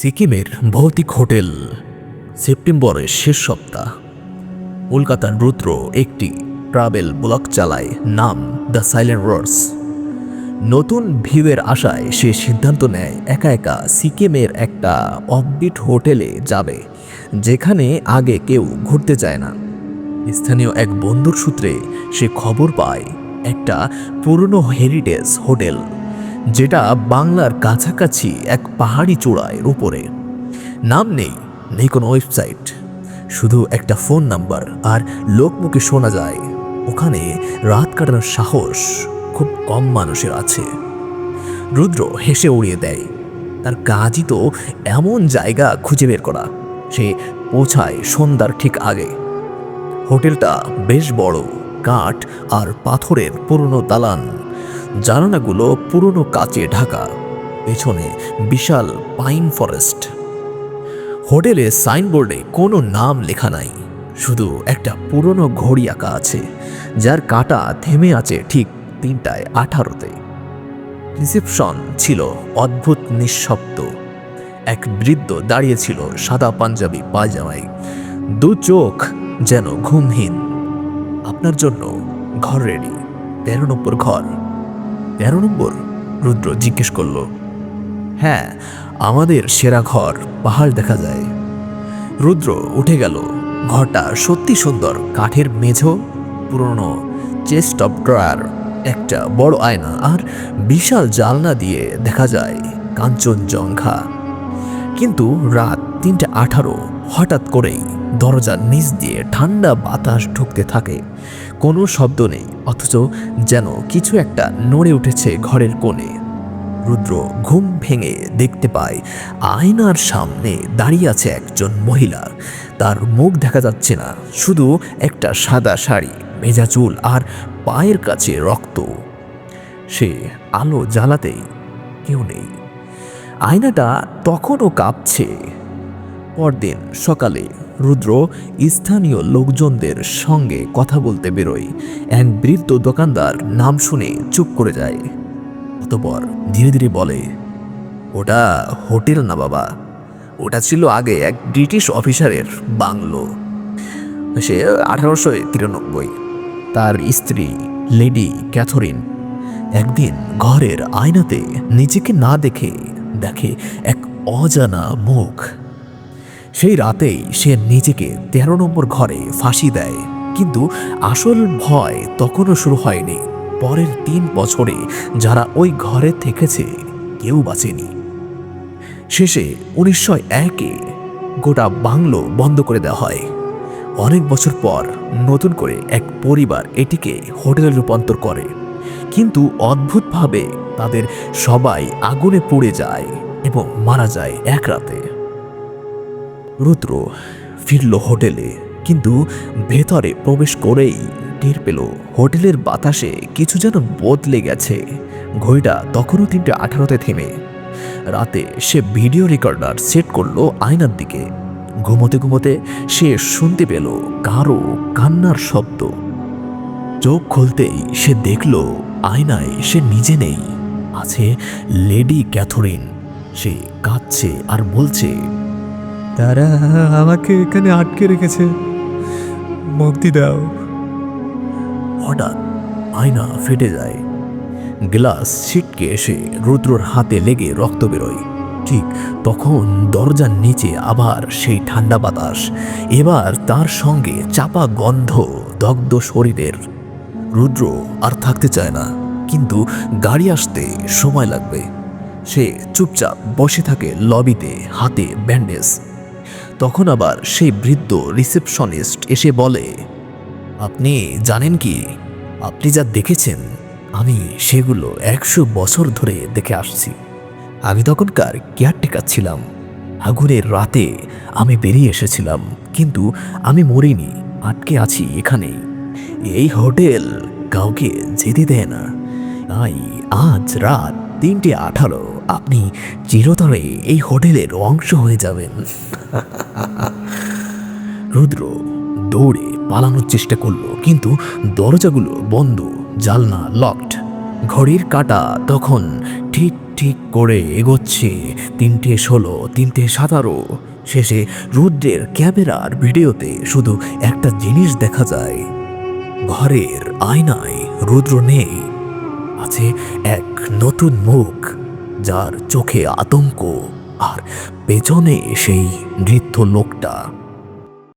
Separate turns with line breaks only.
সিকিমের ভৌতিক হোটেল সেপ্টেম্বরের শেষ সপ্তাহ। কলকাতার রুদ্র একটি ট্রাভেল ব্লক চালায় নাম দ্য সাইলেন্ট রোডস। নতুন ভিউয়ের আশায় সে সিদ্ধান্ত নেয় একা একা সিকিমের একটা অফবিট হোটেলে যাবে, যেখানে আগে কেউ ঘুরতে যায় না। স্থানীয় এক বন্ধুর সূত্রে সে খবর পায় একটা পুরনো হেরিটেজ হোটেল। যেটা বাংলার কাছাকাছি এক পাহাড়ি চূড়ায় উপরে নাম নেই নেই কোনো ওয়েবসাইট। শুধু একটা ফোন নাম্বার আর লোকমুখে শোনা যায়, ওখানে রাত কাটানোর সাহস খুব কম মানুষের আছে। রুদ্র হেসে উড়িয়ে দেয়, তার কাজই তো এমন জায়গা খুঁজে বের করা, সে পৌঁছায় সন্ধ্যার ঠিক আগে। হোটেলটা বেশ বড়, কাঠ আর পাথরের পুরনো দালান। জানালাগুলো পুরনো কাচে ঢাকা, পেছনে বিশাল পাইন ফরেস্ট। হোটেলে সাইনবোর্ডে কোনো নাম লেখা নাই, শুধু একটা পুরনো ঘড়ি আঁকা আছে, যার কাঁটা থেমে আছে ঠিক তিনটায় আঠারোতে। রিসেপশন ছিল অদ্ভুত নিঃশব্দ। এক বৃদ্ধ দাঁড়িয়েছিল সাদা পাঞ্জাবি পায়জামায়। দু চোখ যেন ঘুমহীন। আপনার জন্য ঘর রেডি তেরো নম্বর ঘর। তেরো নম্বর। রুদ্র জিজ্ঞেস করল হ্যাঁ আমাদের সেরা ঘর পাহাড় দেখা যায়। রুদ্র উঠে গেল। ঘরটা সত্যি সুন্দর। কাঠের মেঝো, পুরনো চেস্ট অফ ড্রয়ার, একটা বড় আয়না আর বিশাল জালনা দিয়ে দেখা যায় কাঞ্চনজঙ্ঘা। কিন্তু রাত তিনটে আঠারো। হঠাৎ করেই দরজার নিচ দিয়ে ঠান্ডা বাতাস ঢুকতে থাকে। কোনো শব্দ নেই, অথচ যেন কিছু একটা নড়ে উঠেছে ঘরের কোণে। রুদ্র ঘুম ভেঙে দেখতে পায়, আয়নার সামনে দাঁড়িয়ে আছে একজন মহিলা। তার মুখ দেখা যাচ্ছে না, শুধু একটা সাদা শাড়ি ভেজা চুল আর পায়ের কাছে রক্ত। সে আলো জ্বালাতেই কেউ নেই। আয়নাটা তখনও কাঁপছে। পরদিন সকালে রুদ্র স্থানীয় লোকজনদের সঙ্গে কথা বলতে বেরোয়। এক বৃদ্ধ দোকানদার নাম শুনে চুপ করে যায়। অতপর ধীরে ধীরে বলে, ওটা হোটেল না বাবা। ওটা ছিল আগে এক ব্রিটিশ অফিসারের বাংলো। সে আঠারোশো তিরানব্বই। তার স্ত্রী লেডি ক্যাথরিন একদিন ঘরের আয়নাতে নিজেকে না দেখে দেখে এক অজানা মুখ সেই রাতেই সে নিজেকে তেরো নম্বর ঘরে ফাঁসি দেয়। কিন্তু আসল ভয় তখনও শুরু হয়নি। পরের তিন বছরে যারা ওই ঘরে থেকেছে, কেউ বাঁচেনি। শেষে উনিশশো একে গোটা বাংলো বন্ধ করে দেওয়া হয়। অনেক বছর পর নতুন করে এক পরিবার এটিকে হোটেলে রূপান্তর করে। কিন্তু অদ্ভুতভাবে তাদের সবাই আগুনে পুড়ে যায় এবং মারা যায় এক রাতে। রুদ্র ফিরল হোটেলে, কিন্তু ভেতরে প্রবেশ করেই টের পেল হোটেলের বাতাসে কিছু যেন বদলে গেছে। ঘড়িটা তখনও তিনটে আঠারোতে থেমে। রাতে সে ভিডিও রেকর্ডার সেট করল আয়নার দিকে। ঘুমোতে ঘুমোতে সে শুনতে পেল কারও কান্নার শব্দ। চোখ খুলতেই সে দেখল আয়নায় সে নিজে নেই, আছে লেডি ক্যাথরিন। সে কাঁদছে আর বলছে
তারা আমাকে এখানে আটকে রেখেছে। মুক্তি দাও।
হঠাৎ আয়না ফেটে যায়। গ্লাস ছিটকে এসে রুদ্রর হাতে লেগে রক্ত বেরোয়। ঠিক তখন দরজার নিচে আবার সেই ঠান্ডা বাতাস। এবার তার সঙ্গে চাপা গন্ধ দগ্ধ শরীরের। রুদ্র আর থাকতে চায় না, কিন্তু গাড়ি আসতে সময় লাগবে। সে চুপচাপ বসে থাকে লবিতে হাতে ব্যান্ডেজ। তখন আবার সেই বৃদ্ধ রিসেপশনিস্ট এসে বলে, আপনি জানেন কি? আপনি যা দেখেছেন, আমি সেগুলো একশো বছর ধরে দেখে আসছি। আমি তখনকার কেয়ারটেকার ছিলাম। আগুনের রাতে আমি বেরিয়ে এসেছিলাম, কিন্তু আমি মরিনি, আটকে আছি এখানেই। এই হোটেল কাউকে যেতে দেয় না। তাই আজ রাত তিনটে আঠারো। আপনি চিরতরে এই হোটেলের অংশ হয়ে যাবেন। রুদ্র দৌড়ে পালানোর চেষ্টা করল, কিন্তু দরজাগুলো বন্ধ জালনা লকড ঘড়ির কাঁটা তখন ঠিক ঠিক করে এগোচ্ছে, তিনটে ষোলো, তিনটে সতেরো। শেষে রুদ্রের ক্যামেরার ভিডিওতে শুধু একটা জিনিস দেখা যায়। ঘরের আয়নায় রুদ্র নেই, আছে এক নতুন মুখ। যার চোখে আতঙ্ক আর পেছনে সেই নৃত্য লোকটা।